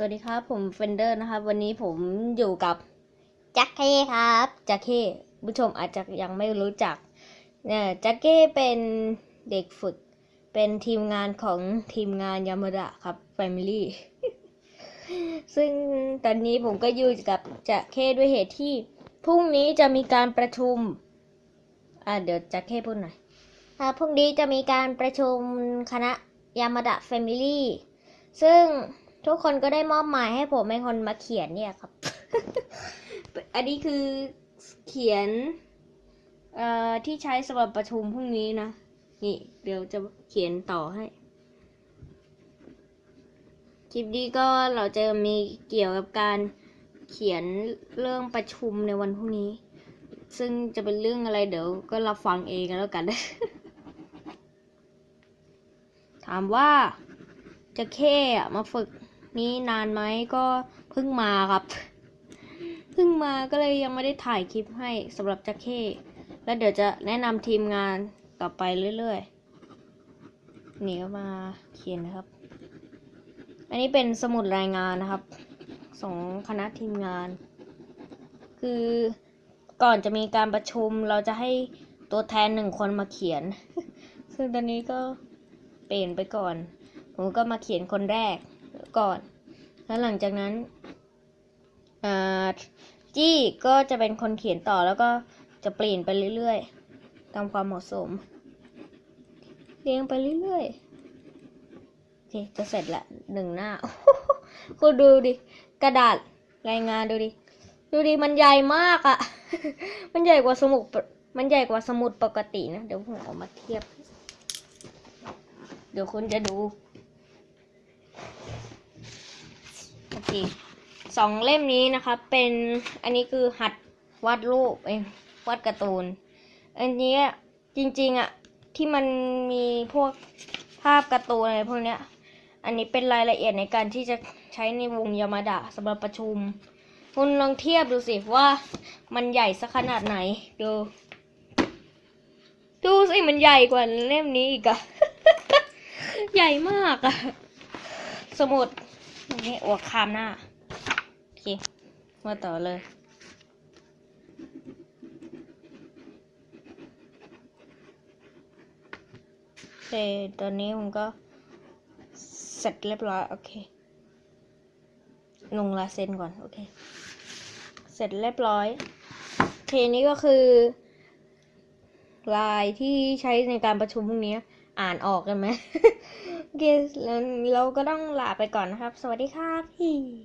สวัสดีครับ ผมเฟนเดอร์นะครับ วันนี้ผมอยู่กับแจ็คเก้ครับแจ็คเก้ผู้ชมอาจจะยังไม่รู้จักเนี่ยแจ็คเก้เป็นเด็กฝึก เป็นทีมงานของทีมงานยามาดะครับ Family ซึ่งตอนนี้ผมก็อยู่กับแจ็คเก้ด้วยเหตุที่พรุ่งนี้จะมีการประชุม อ่าเดี๋ยวแจ็คเก้พูดหน่อยอ่าพรุ่งนี้จะมีการประชุมคณะยามาดะ Family ซึ่ง ทุกคนก็ได้มอบหมายให้ผมเป็นคนมาเขียนเนี่ยครับ อันนี้คือเขียน เอ่อที่ใช้สำหรับประชุมพรุ่งนี้นะ นี่ เดี๋ยวจะเขียนต่อให้ คลิปนี้ก็เราจะมีเกี่ยวกับการเขียนเรื่องประชุมในวันพรุ่งนี้ ซึ่งจะเป็นเรื่องอะไรเดี๋ยวก็เราฟังเองกันแล้วกัน ถามว่าจะเข้มาฝึก นี้นานไหมก็เพิ่งมาครับ เพิ่งมาก็เลยยังไม่ได้ถ่ายคลิปให้สำหรับจะเข้แล้วเดี๋ยวจะแนะนำทีมงานต่อไปเรื่อยๆ นี่ก็มาเขียนนะครับ อันนี้เป็นสมุดรายงานนะครับสองคณะทีมงาน คือก่อนจะมีการประชุมเราจะให้ตัวแทนหนึ่งคนมาเขียน ซึ่งตอนนี้ก็เปลี่ยนไปก่อน ผมก็มาเขียนคนแรก ก่อน แล้วหลังจากนั้นจี้ก็จะเป็นคนเขียนต่อแล้วก็จะเปลี่ยนไปเรื่อยๆ ตามความเหมาะสมเรียงไปเรื่อยๆโอเคจะเสร็จละหนึ่งหน้าคุณดูดิ กระดาษรายงานดูดิ ดูดิ มันใหญ่มากอะ่ะ มันใหญ่กว่าสมุด มันใหญ่กว่าสมุดปกตินะ เดี๋ยวผมเอามาเทียบ เดี๋ยวคุณจะดู โอเคสองเล่มนี้นะครับเป็นอันนี้คือหัดวาดรูปเองวาดการ์ตูน อันนี้จริงๆอะที่มันมีพวกภาพการ์ตูนอะไรพวกเนี้ย อันนี้เป็นรายละเอียดในการที่จะใช้ในวงยามาดะสำหรับประชุม คุณลองเทียบดูสิว่ามันใหญ่สักขนาดไหน ดู ดูสิมันใหญ่กว่าเล่มนี้อีกอะใหญ่มากอะสมุด นี่อวดคามหน้า โอเค มาต่อเลยโอเคตอนนี้ผมก็เสร็จเรียบร้อย โอเค ลงลายเซ็นก่อน โอเค เสร็จเรียบร้อยเคนี้ก็คือ ลายที่ใช้ในการประชุมพรุ่งนี้ อ่านออกกันไหม โอเคแล้วเราก็ต้องลาไปก่อนนะครับ สวัสดีครับพี่